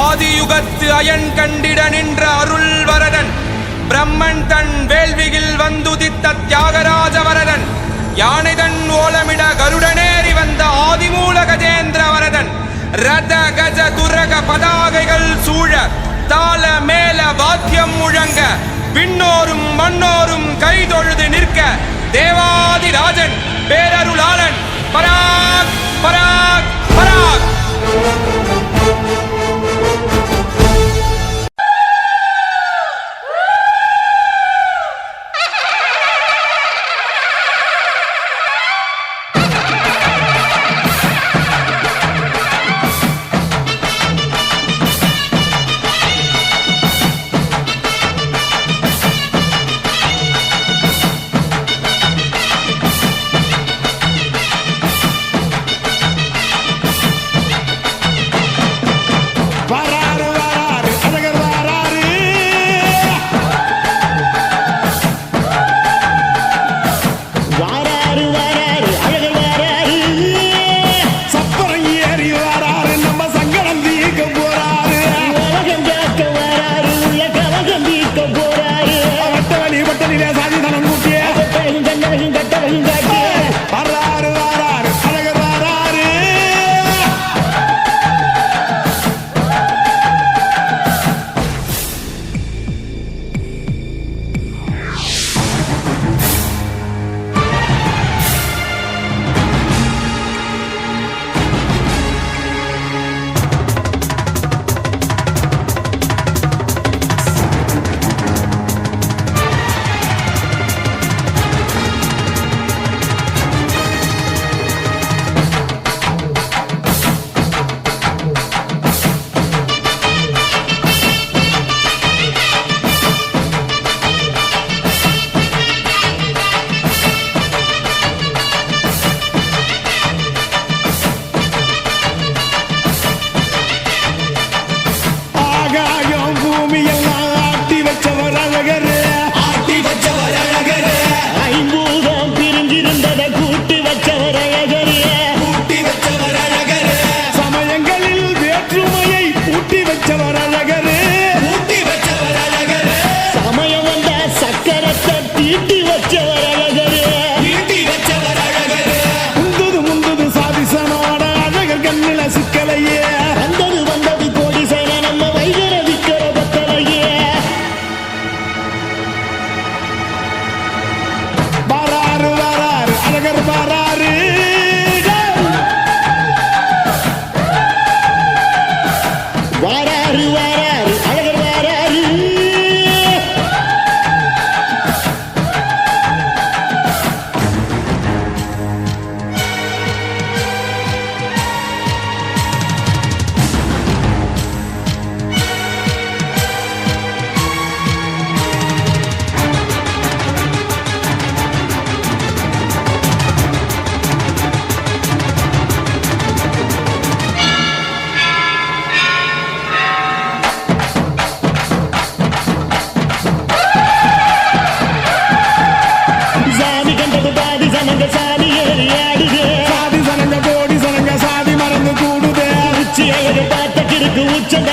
ஆதியுகத்து iron கண்டிட நின்ற அருள் வரதன் பிரம்மன் தன் வேள்வியில் வந்துதித்த தியாகராஜ வரதன் யானைதன் ஓலமிட கருடனேறி வந்த ஆதிமூல கஜேந்திர வரதன் ரத கஜ துரக பதாகைகள் சூழ தாள மேல வாத்தியம் முழங்க விண்ணோரும் மண்ணோரும் கைதொழுது நிற்க தேவாதிராஜன் பேரருளாளன் பராக் பராக்.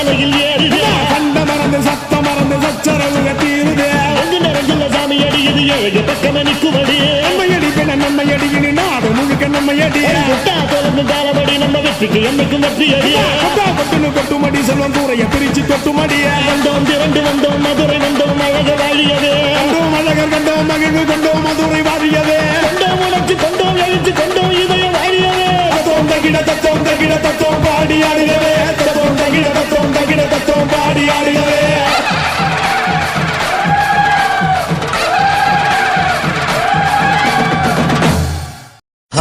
தலையில் ஏறுது கண்ட மறந்து சத்த மறந்து சச்சரவுக தீருதே. எங்கு நிறைஞ்சுள்ள சாமி அடியுது ஏழு பக்கம் நிற்குமடி நம்மையடி பின்ன நம்மையடி இனி நாடு முழுக்க நம்மையடி முட்டா தொடர்ந்து காலபடி நம்ம வெற்றிக்கு என்னைக்கும் வெற்றி அடி கொட்டா கொட்டுன்னு கொட்டுமடி செல்வம் கூரைய பிரிச்சு கொட்டுமடிய. வந்தோம் திரண்டு வந்தோம்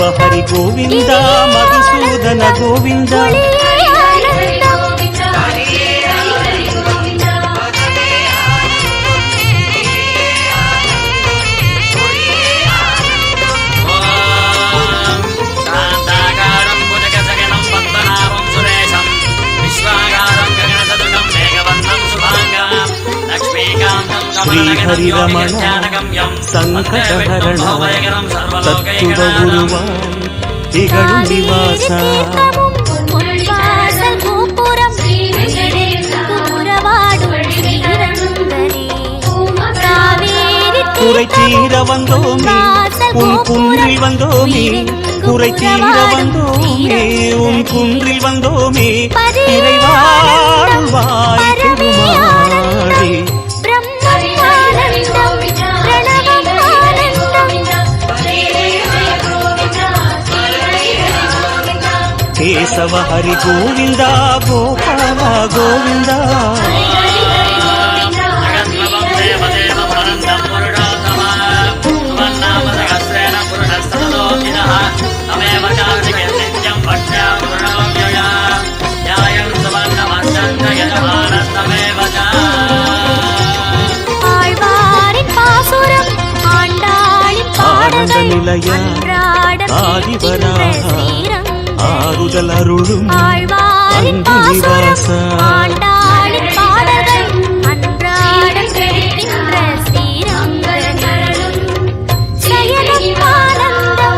மாதவ ஹரி கோவிந்தா மதுசூதன கோவிந்தா ஒளியே ஆனந்தம் தத்துவ உருவாய் திகழும் நிவாசா குறை தீர வந்தோமே உன் குன்றில் வந்தோமே குறை தீர வந்தோமே உன் குன்றில் வந்தோமே இறைவாழ்வாய் பெருமாள் கேசவ ஹரி கோவிந்தா கோபால கோவிந்தா அருளும் ஆழ்வாரின் பாசுரம்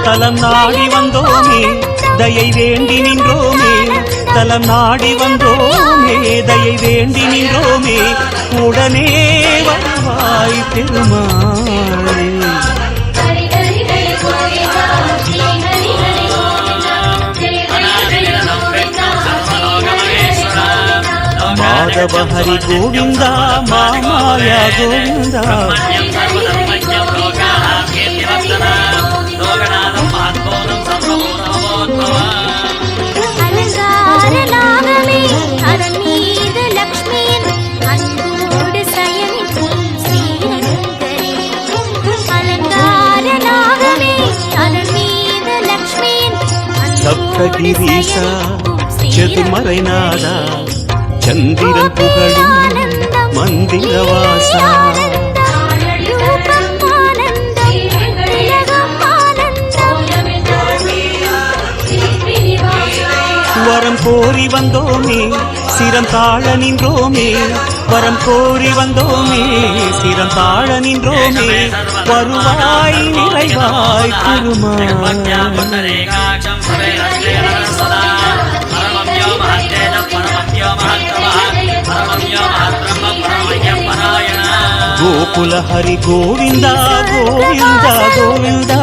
தலம் நாடி வந்தோமே தயை வேண்டி நின்றோமே தலம் நாடி வந்தோமே தயை வேண்டி நின்றோமே உடனே வருவாய் பெருமாளே మాధవ హరి గోవింద. మామాయా గోవింద సప్తగిరీశ చతుమరైనాదా சந்திரன் புகழும் மந்திரவாசா வரம் கோரி வந்தோமே சிரம் தாழ நின்றோமே. வரம் கோரி வந்தோமே சிரம் தாழ நின்றோமே. வருவாய் நிறைவாய் திருமாய் గోకుల హరి గోవింద గోవింద గోవిందా.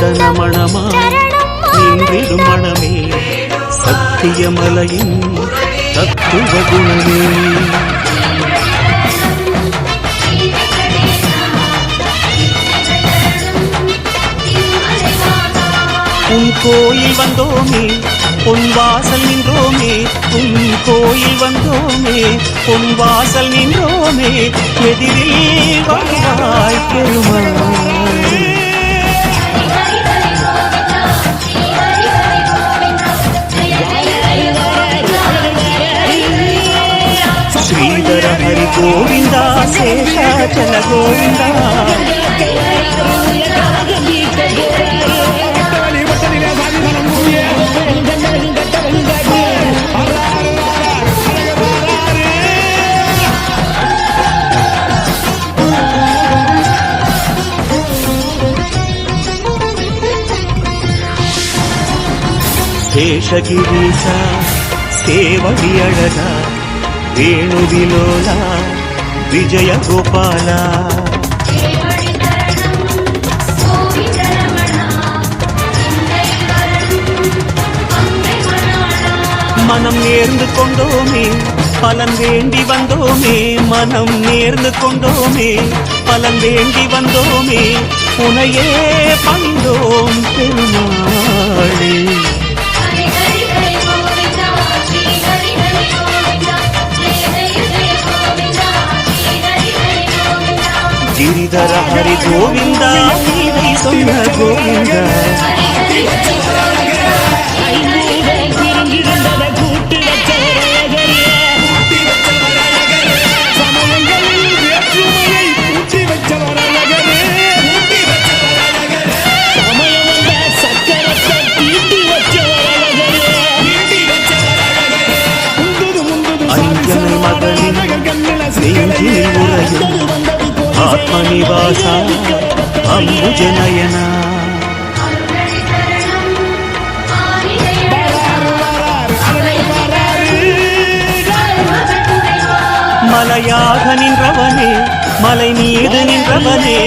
ஆனந்தம் மணமா நின்றிடும் மணமே சத்தியமலையின் தத்துவ குணமே. உன் கோயில் வந்தோமே உன் வாசல் நின்றோமே உன் கோயில் வந்தோமே உன் வாசல் நின்றோமே எதிரில் வருவாய் பெருமாள். శ్రీధర హరి గోవింద శేషాచల గోవింద. శేషగిరీశ సేవడి అడగా వేణువిలోల విజయ గోపాల மனம் நேர்ந்து கொண்டோமே பலன் வேண்டி வந்தோமே மனம் நேர்ந்து கொண்டோமே பலன் வேண்டி வந்தோமே உனையே பணிந்தோம் பெருமாளே கிரிதர ஹரி கோவிந்தா நீதி சொன்ன ஆத்மநிவாச அம்புஜநயனா மலையாக நின்றவனே மலை மீது நின்றவனே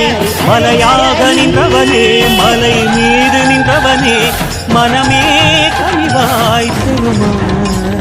மலையாக நின்றவனே மலை மீது நின்றவனே மனமே கனிவாய் பெருமாளே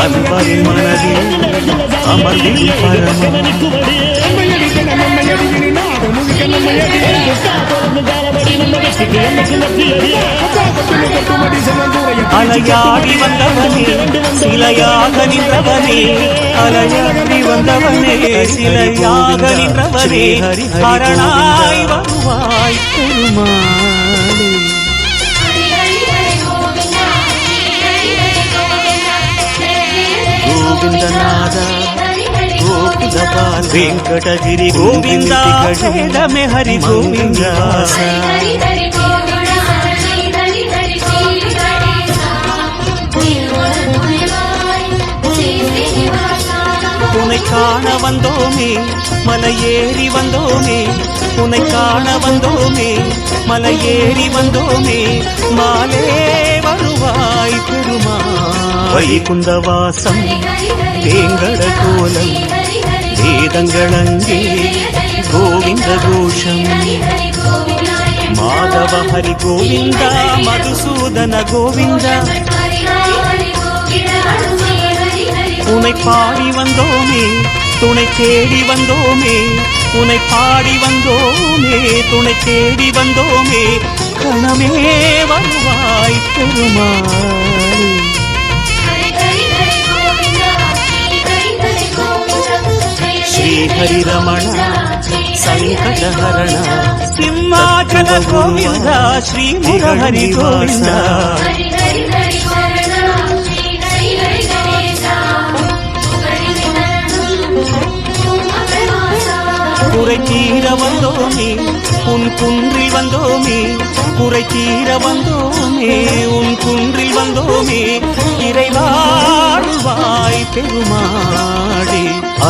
அன்பரின் மனதில் சமந்தூரைய அலையாடி வந்தவனே சிலையாக நின்றவனே அலையாடி வந்தவனே சிலையாக நின்றவனே அரணாய் வருவாய். వెంకటగిరి గోవింద వేదమే హరి గోవింద உன்னை காண வந்தோமே மலை ஏறி வந்தோமே உன்னை காண வந்தோமே மலை ஏறி வந்தோமே மாலே வருவாய் பெருமா வைகுந்த வாசம் வேங்கட கோலம் வேதங்களங்கே கோவிந்த கோஷம். மாதவ ஹரி கோவிந்தா மதுசூதன கோவிந்தா. உனை பாடி வந்தோமே துணை தேடி வந்தோமே உன்னை பாடி வந்தோமே துணை தேடி வந்தோமே கணமே வருவாய் பெருமாள். ಹರಿರಮಣ ಸಂಕಟಹರಣ ಸಿಂಹಾಚಲ ಗೋವಿಂದ ಶ್ರೀ ಮುರಹರಿ ಗೋವಿಂದ குறை தீர வந்தோமே உன் குன்றில் வந்தோமே குறை தீர வந்தோமே உன் குன்றில் வந்தோமே இறைவாழ்வாய் பெருமா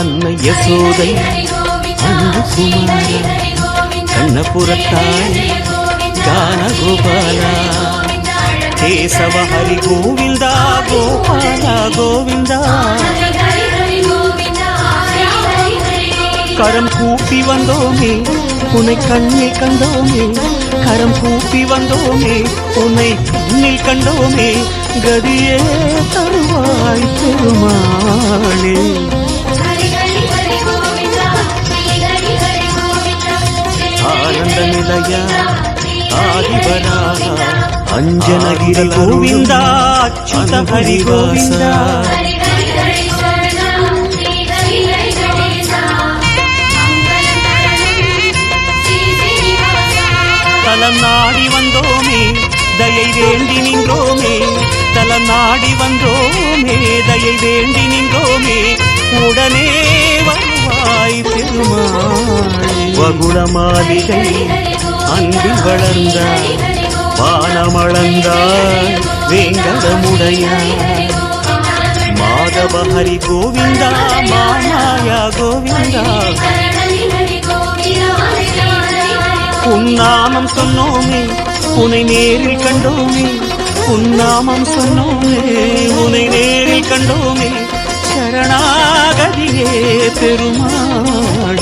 அன்னை யசோதை அன்பு குமார கண்ணபுரத்தாய் கானகோபாலா கேசவ ஹரி கோவிந்தா கோபாலா கோவிந்தா. கரம் கூப்பி வந்தோமே உன்னை கண்ணில் கண்டோமே கரம் கூப்பி வந்தோமே உன்னை கண்ணில் கண்டோமே கதியே தருவாய் பெருமாளே. ஆனந்த நிலைய ஆதிபராக அஞ்சனகிரி கோவிந்தா அச்சுத ஹரி கோவிந்தா. தலம் நாடி வந்தோமே தயை வேண்டி நின்றோமே. தலம் நாடி வந்தோமே தயை வேண்டி நின்றோமே. உடனே வருவாய் திருமாள் வகுள மாளிகை அன்பு வளர்ந்தாய் வானமளந்தாய் வேங்கடமுடையாய் மாதவ ஹரி கோவிந்தா மாமாயா கோவிந்தா. உன்னாமம் சொன்னோமே உனை நேரில் கண்டோமே உன்னாமம் சொன்னோமே உனை நேரில் கண்டோமே சரணாகதியே பெருமாள்.